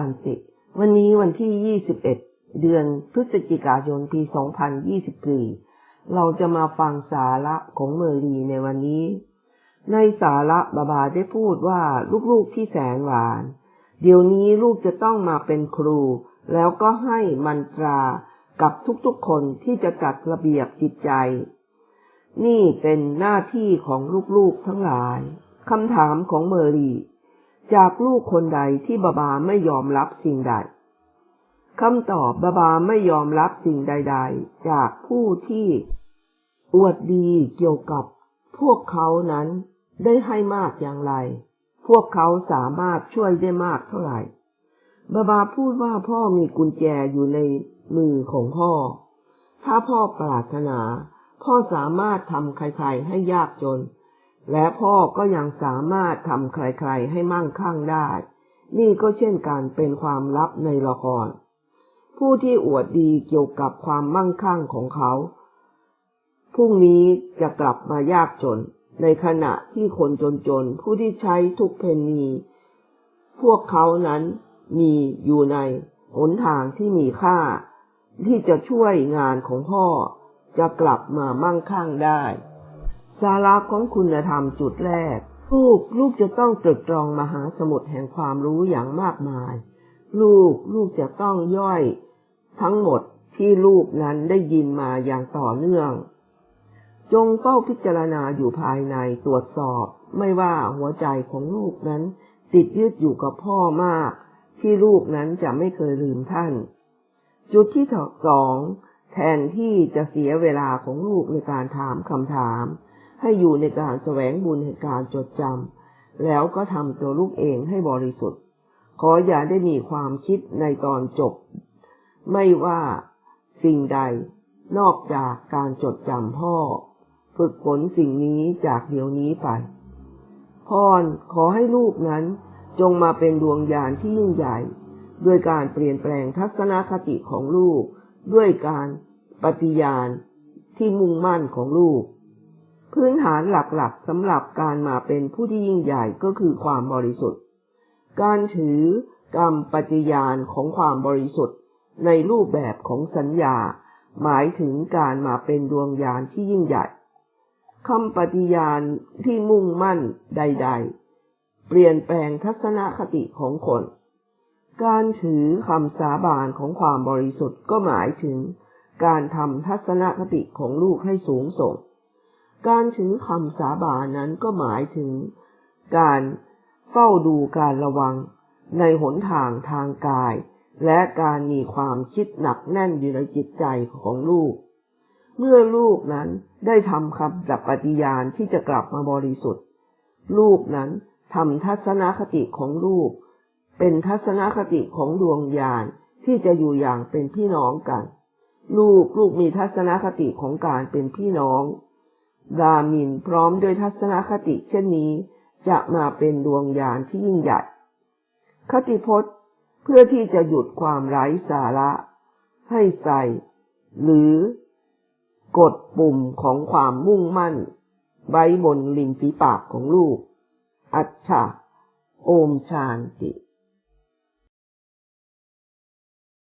านติ วันนี้วันที่ 21 เดือนพฤศจิกายน ปี 2024 เราจะมาฟังสาระของเมอรีในวันนี้ ในสาระบาบาได้พูดว่าลูกๆที่แสนหวาน เดี๋ยวนี้ลูกจะต้องมาเป็นครู แล้วก็ให้มันตรากับทุกๆคนที่จะจัดระเบียบจิตใจ นี่เป็นหน้าที่ของลูกๆทั้งหลายคำถามของเมอรี จากลูกคนใดที่บาบาไม่ยอมรับสิ่งใดคำตอบบาบาไม่ยอมรับสิ่งใด ๆ จากผู้ที่อวดดีเกี่ยวกับพวกเขานั้นได้ให้มากอย่างไร พวกเขาสามารถช่วยได้มากเท่าไหร่บาบาพูดว่าพ่อมีกุญแจอยู่ในมือของพ่อ ถ้าพ่อปรารถนา พ่อสามารถทำใครๆให้ยากจน และพ่อก็ยังสามารถทำใครๆให้มั่งคั่งได้ นี่ก็เช่นการเป็นความลับในละคร ผู้ที่อวดดีเกี่ยวกับความมั่งคั่งของเขา พรุ่งนี้จะกลับมายากจน ในขณะที่คนจนๆ ผู้ที่ใช้ทุกเพนนีพวกเขานั้นมีอยู่ในหนทางที่มีค่า ที่จะช่วยงานของพ่อจะกลับมามั่งคั่งได้ สาระของคุณธรรมจุดแรก ลูกลูกจะต้องตรึกตรองมหาสมุทรแห่งความรู้อย่างมากมาย ลูกลูกจะต้องย่อย ทั้งหมดที่ลูกนั้นได้ยินมาอย่างต่อเนื่อง จงเฝ้าพิจารณาอยู่ภายในตรวจสอบ ไม่ว่าหัวใจของลูกนั้น ติดยึดอยู่กับพ่อมาก ที่ลูกนั้นจะไม่เคยลืมท่าน จุดที่สองแทนที่จะเสียเวลาของลูกในการถามคำถาม ให้อยู่ในการแสวงบุญแห่งการจดจำแล้วก็ทำตัวลูกเองให้บริสุทธิ์ ขออย่าได้มีความคิดในตอนจบ ไม่ว่าสิ่งใดนอกจากการจดจำพ่อ ฝึกฝนสิ่งนี้จากเดี๋ยวนี้ไปพรขอให้ลูกนั้นจงมาเป็นดวงยานที่ยิ่งใหญ่ ด้วยการเปลี่ยนแปลงทัศนคติของลูก ด้วยการปฏิญาณที่มุ่งมั่นของลูก พื้นฐานหลักๆสำหรับการมาเป็นผู้ที่ยิ่งใหญ่ก็คือความบริสุทธิ์ การถือกรรมปฏิญาณของความบริสุทธิ์ ในรูปแบบของสัญญา หมายถึงการมาเป็นดวงญาณที่ยิ่งใหญ่คำปฏิญาณที่มุ่งมั่นใด ๆ เปลี่ยนแปลงทัศนคติของคน การถือคำสาบานของความบริสุทธิ์ก็หมายถึงการทำทัศนคติของลูกให้สูงส่ง การถือคำสาบานนั้นก็หมายถึง การเฝ้าดูการระวัง ในหนทางทางกาย และการมีความคิดหนักแน่นอยู่ในจิตใจของลูก เมื่อลูกนั้นได้ทำคำจับปฏิญาณที่จะกลับมาบริสุทธิ์ ลูกนั้นทำทัศนคติของลูก เป็นทัศนคติของดวงญาณที่จะอยู่อย่างเป็นพี่น้องกัน ลูกลูกมีทัศนคติของการเป็นพี่น้อง ดามินพร้อมด้วยทัศนคติเช่นนี้ จะมาเป็นดวงยานที่ยิ่งใหญ่ คติพจน์เพื่อที่จะหยุดความไร้สาระ ให้ใส่ หรือกดปุ่มของความมุ่งมั่น ไว้บนลิมฝีปากของลูก อัจฉาโอมชานติ